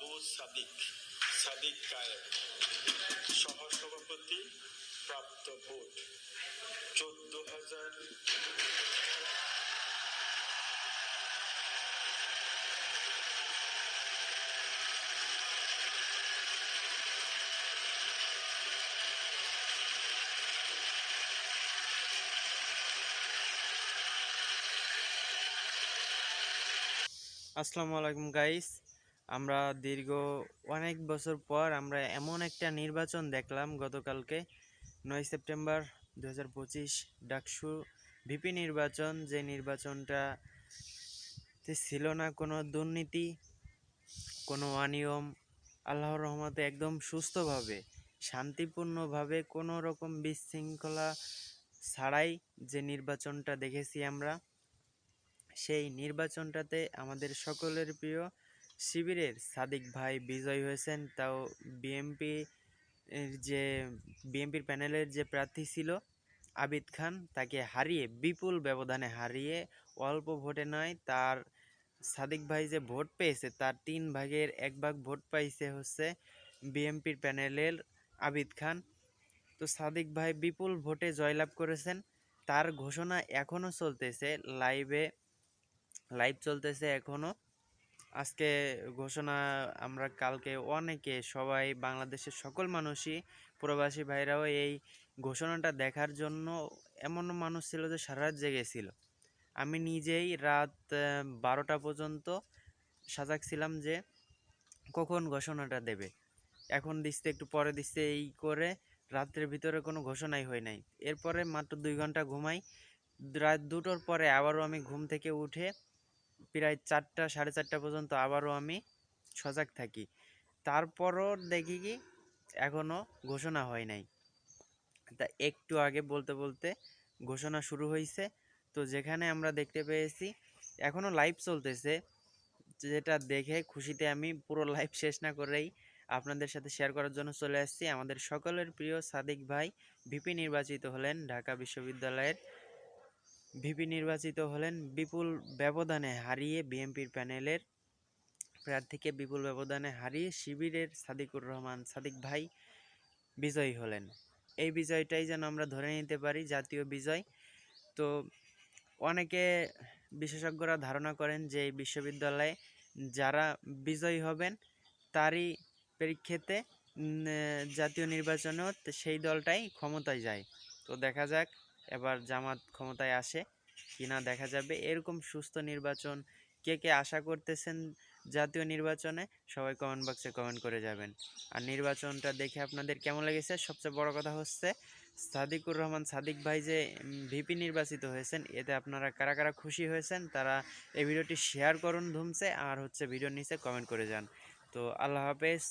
আবু সাদিক সাদিক কায়েম সহসভাপতি প্রাপ্ত ভোট চোদ্দ হাজার আসসালামু আলাইকুম গাইস আমরা দীর্ঘ অনেক বছর পর আমরা এমন একটা নির্বাচন দেখলাম গতকালকে, নয় সেপ্টেম্বর দু হাজার পঁচিশ ডাকসু ভিপি নির্বাচন। যে নির্বাচনটা ছিল না কোনো দুর্নীতি, কোনো অনিয়ম, আল্লাহর রহমতে একদম সুস্থভাবে, শান্তিপূর্ণভাবে, কোনো রকম বিশৃঙ্খলা ছাড়াই যে নির্বাচনটা দেখেছি আমরা, সেই নির্বাচনটাতে আমাদের সকলের প্রিয় শিবিরের সাদিক ভাই বিজয় হয়েছেন। তাও বিএমপি যে, বিএমপির প্যানেলের যে প্রার্থী ছিল আবিদ খান, তাকে হারিয়ে, বিপুল ব্যবধানে হারিয়ে অল্প ভোটে নয়, তার সাদিক ভাই যে ভোট পেয়েছে, তার তিন ভাগের এক ভাগ ভোট পাইছে হচ্ছে বিএমপির প্যানেলের আবিদ খান। তো সাদিক ভাই বিপুল ভোটে জয়লাভ করেছেন। তার ঘোষণা এখনও চলতেছে, লাইভে, লাইভ চলতেছে এখনও। আজকে ঘোষণা আমরা কালকে অনেকে, সবাই বাংলাদেশের সকল মানুষই, প্রবাসী ভাইরাও এই ঘোষণাটা দেখার জন্য এমন মানুষ ছিল যে সারা রাত জেগেছিল আমি নিজেই রাত বারোটা পর্যন্ত সাজাগ ছিলাম যে কখন ঘোষণাটা দেবে। এখন দিচ্ছে, একটু পরে দিচ্ছে, এই করে রাত্রের ভিতরে কোনো ঘোষণাই হয় নাই। এরপরে মাত্র দুই ঘণ্টা ঘুমাই। রাত দুটোর পরে আবারও আমি ঘুম থেকে উঠে প্রায় চারটা, সাড়ে চারটা পর্যন্ত আবারও আমি সজাগ থাকি। তারপরও দেখি কি এখনও ঘোষণা হয় নাই। তা একটু আগে বলতে বলতে ঘোষণা শুরু হয়েছে তো যেখানে আমরা দেখতে পেয়েছি এখনও লাইভ চলতেছে। যেটা দেখে খুশিতে আমি পুরো লাইভ শেষ না করেই আপনাদের সাথে শেয়ার করার জন্য চলে আসছি। আমাদের সকলের প্রিয় সাদিক ভাই ভিপি নির্বাচিত হলেন ঢাকা বিশ্ববিদ্যালয়ের ভিপি নির্বাচিত হলেন বিপুল ব্যবধানে হারিয়ে বিএনপির প্যানেলের প্রার্থীকে বিপুল ব্যবধানে হারিয়ে শিবিরের সাদিকুর রহমান সাদিক ভাই বিজয়ী হলেন। এই বিজয়টাই যেন আমরা ধরে নিতে পারি জাতীয় বিজয়। তো অনেকে বিশেষজ্ঞরা ধারণা করেন যে এই বিশ্ববিদ্যালয়ে যারা বিজয়ী হবেন তারই পরীক্ষেতে জাতীয় নির্বাচনেও সেই দলটাই ক্ষমতায় যায়। তো দেখা যাক এবার জামাত ক্ষমতায় আসে কিনা দেখা যাবে। এরকম সুস্থ নির্বাচন কে কে আশা করতেছেন জাতীয় নির্বাচনে সবাই কমেন্ট বক্সে কমেন্ট করে যাবেন। আর নির্বাচনটা দেখে আপনাদের কেমন লেগেছে? সবচেয়ে বড় কথা হচ্ছে সাদিকুর রহমান, সাদিক ভাই যে ভিপি নির্বাচিত হয়েছেন, এতে আপনারা কারা কারা খুশি হয়েছেন তারা এই ভিডিওটি শেয়ার করুন ধুমছে আর হচ্ছে ভিডিওর নিচে কমেন্ট করে যান। তো আল্লাহ হাফেজ।